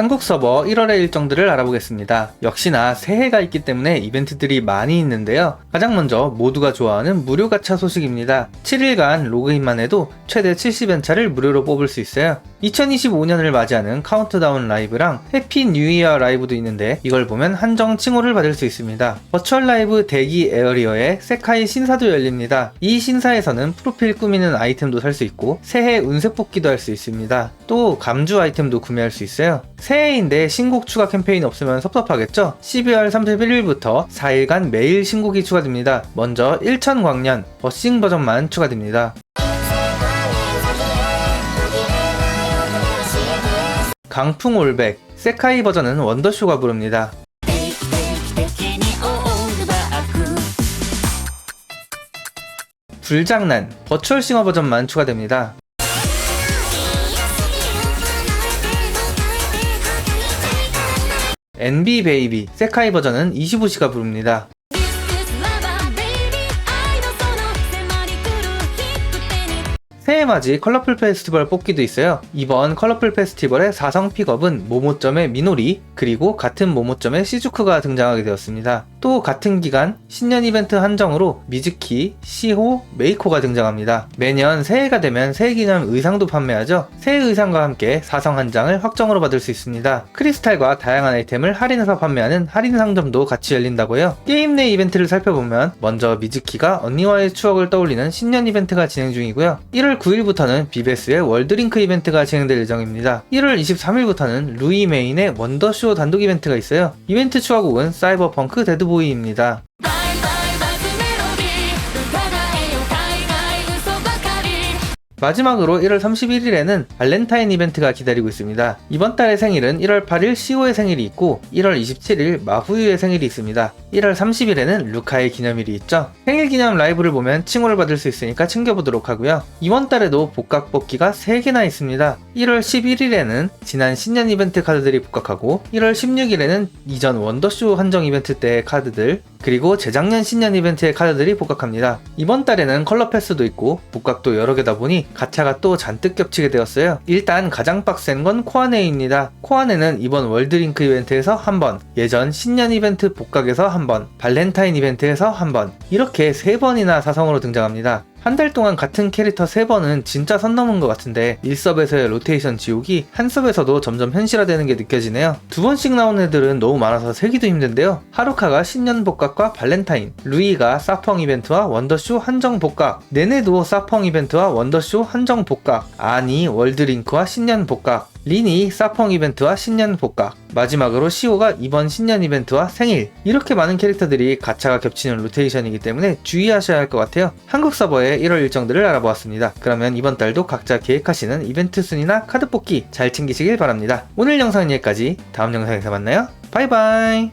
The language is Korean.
한국 서버 1월의 일정들을 알아보겠습니다. 역시나 새해가 있기 때문에 이벤트들이 많이 있는데요. 가장 먼저 모두가 좋아하는 무료 가차 소식입니다. 7일간 로그인만 해도 최대 70엔차를 무료로 뽑을 수 있어요. 2025년을 맞이하는 카운트다운 라이브랑 해피 뉴 이어 라이브도 있는데 이걸 보면 한정 칭호를 받을 수 있습니다. 버추얼 라이브 대기 에어리어에 세카이 신사도 열립니다. 이 신사에서는 프로필 꾸미는 아이템도 살 수 있고 새해 운세 뽑기도 할 수 있습니다. 또 감주 아이템도 구매할 수 있어요. 새해인데 신곡 추가 캠페인이 없으면 섭섭하겠죠? 12월 31일부터 4일간 매일 신곡이 추가됩니다. 먼저 1천광년 버싱 버전만 추가됩니다. 강풍 올백 세카이 버전은 원더쇼가 부릅니다. 불장난 버추얼 싱어 버전만 추가됩니다. NB 베이비 세카이 버전은 25시가 부릅니다. 새해 맞이 컬러풀 페스티벌 뽑기도 있어요. 이번 컬러풀 페스티벌의 4성 픽업은 모모점의 미노리, 그리고 같은 모모점의 시즈쿠가 등장하게 되었습니다. 또 같은 기간 신년 이벤트 한정으로 미즈키, 시호, 메이코가 등장합니다. 매년 새해가 되면 새해 기념 의상도 판매하죠. 새해 의상과 함께 4성 한 장을 확정으로 받을 수 있습니다. 크리스탈과 다양한 아이템을 할인해서 판매하는 할인 상점도 같이 열린다고요. 게임 내 이벤트를 살펴보면 먼저 미즈키가 언니와의 추억을 떠올리는 신년 이벤트가 진행 중이고요. 1월 9일부터는 비베스의 월드링크 이벤트가 진행될 예정입니다. 1월 23일부터는 루이 메인의 원더쇼 단독 이벤트가 있어요. 이벤트 추가곡은 사이버펑크 데드보이입니다. 마지막으로 1월 31일에는 발렌타인 이벤트가 기다리고 있습니다. 이번 달의 생일은 1월 8일 시오의 생일이 있고 1월 27일 마후유의 생일이 있습니다. 1월 30일에는 루카의 기념일이 있죠. 생일 기념 라이브를 보면 칭호를 받을 수 있으니까 챙겨보도록 하고요. 이번 달에도 복각 뽑기가 3개나 있습니다. 1월 11일에는 지난 신년 이벤트 카드들이 복각하고 1월 16일에는 이전 원더쇼 한정 이벤트 때의 카드들 그리고 재작년 신년 이벤트의 카드들이 복각합니다. 이번 달에는 컬러 패스도 있고 복각도 여러 개다 보니 가차가 또 잔뜩 겹치게 되었어요. 일단 가장 빡센 건 코아네입니다. 코아네는 이번 월드링크 이벤트에서 한 번, 예전 신년 이벤트 복각에서 한 번, 발렌타인 이벤트에서 한 번, 이렇게 세 번이나 사성으로 등장합니다. 한 달 동안 같은 캐릭터 3번은 진짜 선 넘은 것 같은데 1섭에서의 로테이션 지옥이 한 섭에서도 점점 현실화되는 게 느껴지네요. 두 번씩 나오는 애들은 너무 많아서 세기도 힘든데요. 하루카가 신년 복각과 발렌타인, 루이가 사펑 이벤트와 원더쇼 한정 복각, 네네도 사펑 이벤트와 원더쇼 한정 복각, 아니 월드링크와 신년 복각, 린이 사펑 이벤트와 신년 복각, 마지막으로 시오가 이번 신년 이벤트와 생일 이렇게 많은 캐릭터들이 가차가 겹치는 로테이션이기 때문에 주의하셔야 할 것 같아요. 한국 서버의 1월 일정들을 알아보았습니다. 그러면 이번 달도 각자 계획하시는 이벤트 순위나 카드 뽑기 잘 챙기시길 바랍니다. 오늘 영상은 여기까지 다음 영상에서 만나요. 바이바이